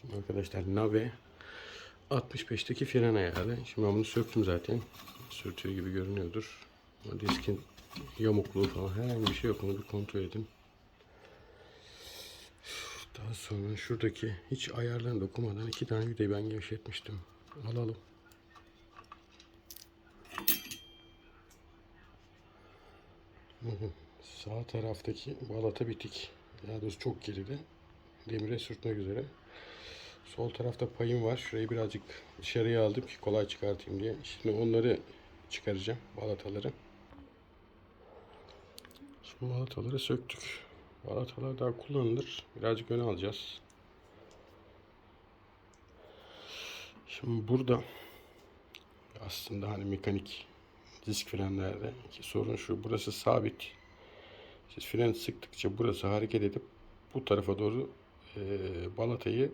Şimdi arkadaşlar Nave 65'teki fren ayarı. Şimdi ben bunu söktüm zaten. Sürtüyor gibi görünüyordur. Ama diskin yamukluğu falan herhangi bir şey yok. Onu bir kontrol edin. Daha sonra şuradaki hiç ayarlarını dokumadan iki tane vidayı ben gevşetmiştim. Alalım. Sağ taraftaki balata bitik. Daha doğrusu çok geride. Demire sürtmek üzere. Sol tarafta payım var. Şurayı birazcık dışarıya aldım ki kolay çıkartayım diye. Şimdi onları çıkaracağım. Balataları. Şimdi balataları söktük. Balatalar daha kullanılır. Birazcık öne alacağız. Şimdi burada aslında hani mekanik disk frenlerde ki sorun şu. Burası sabit. Siz fren sıktıkça burası hareket edip bu tarafa doğru e, balatayı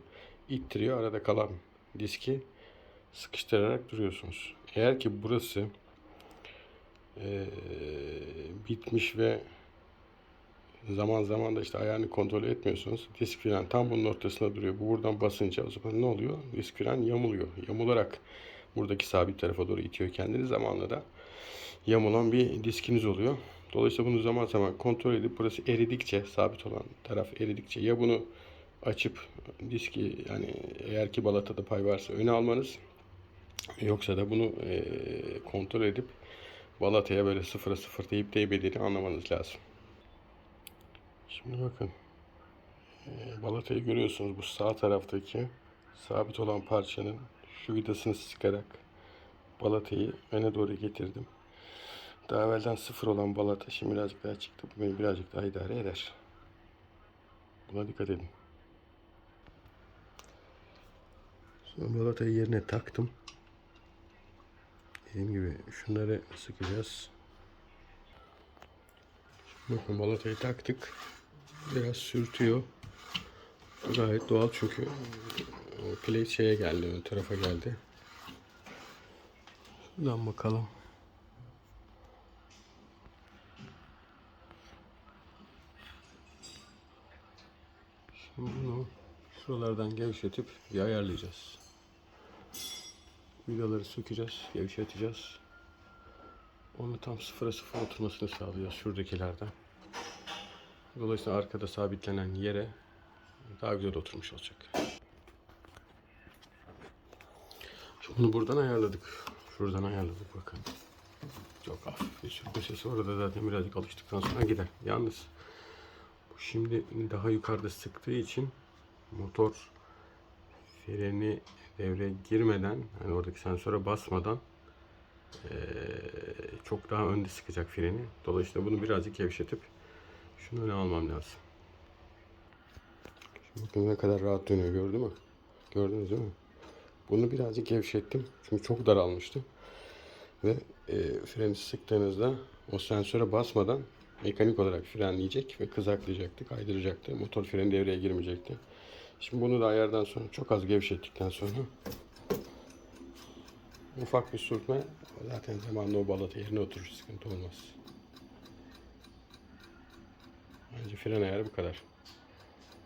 ittiriyor. Arada kalan diski sıkıştırarak duruyorsunuz. Eğer ki burası e, bitmiş ve zaman zaman da işte ayağını kontrol etmiyorsunuz. Disk fren tam bunun ortasında duruyor. Bu buradan basınca o zaman ne oluyor? Disk fren yamuluyor. Yamularak buradaki sabit tarafa doğru itiyor kendini. Zamanla da yamulan bir diskiniz oluyor. Dolayısıyla bunu zaman zaman kontrol edip burası eridikçe sabit olan taraf eridikçe ya bunu açıp diski yani eğer ki balatada pay varsa öne almanız yoksa da bunu e, kontrol edip balataya böyle sıfıra sıfır deyip değmediğini anlamanız lazım. Şimdi bakın e, balatayı görüyorsunuz bu sağ taraftaki sabit olan parçanın şu vidasını sıkarak balatayı öne doğru getirdim. Daha evvelden sıfır olan balata şimdi birazcık daha çıktı. Bu beni birazcık daha idare eder. Buna dikkat edin. Sonra balatayı yerine taktım. Dediğim gibi şunları sıkacağız. Bakın balatayı taktık. Biraz sürtüyor. Gayet doğal çünkü plate şeye geldi, ön tarafa geldi. Şuradan bakalım. Şimdi bunu şuralardan gevşetip bir ayarlayacağız. Vidaları sökeceğiz, gevşeteceğiz. Onu tam sıfıra sıfır oturmasını sağlayacağız şuradakilerden. Dolayısıyla arkada sabitlenen yere daha güzel oturmuş olacak. Şimdi bunu buradan ayarladık. Şuradan ayarladık bakın. Çok hafif bir sürtme sesi orada zaten birazcık alıştıktan sonra gider. Yalnız bu şimdi daha yukarıda sıktığı için motor freni devreye girmeden hani oradaki sensöre basmadan eee, çok daha önde sıkacak freni. Dolayısıyla bunu birazcık gevşetip şunu öne almam lazım. Şimdi bakın ne kadar rahat dönüyor gördün mü? Gördünüz değil mi? Bunu birazcık gevşettim. Çünkü çok daralmıştı. Ve e, freni sıktığınızda o sensöre basmadan mekanik olarak frenleyecek ve kızaklayacaktı, kaydıracaktı. Motor freni devreye girmeyecekti. Şimdi bunu da ayardan sonra çok az gevşettikten sonra ufak bir sürtme zaten zamanla o balata yerine oturur sıkıntı olmaz. Bence fren ayarı bu kadar.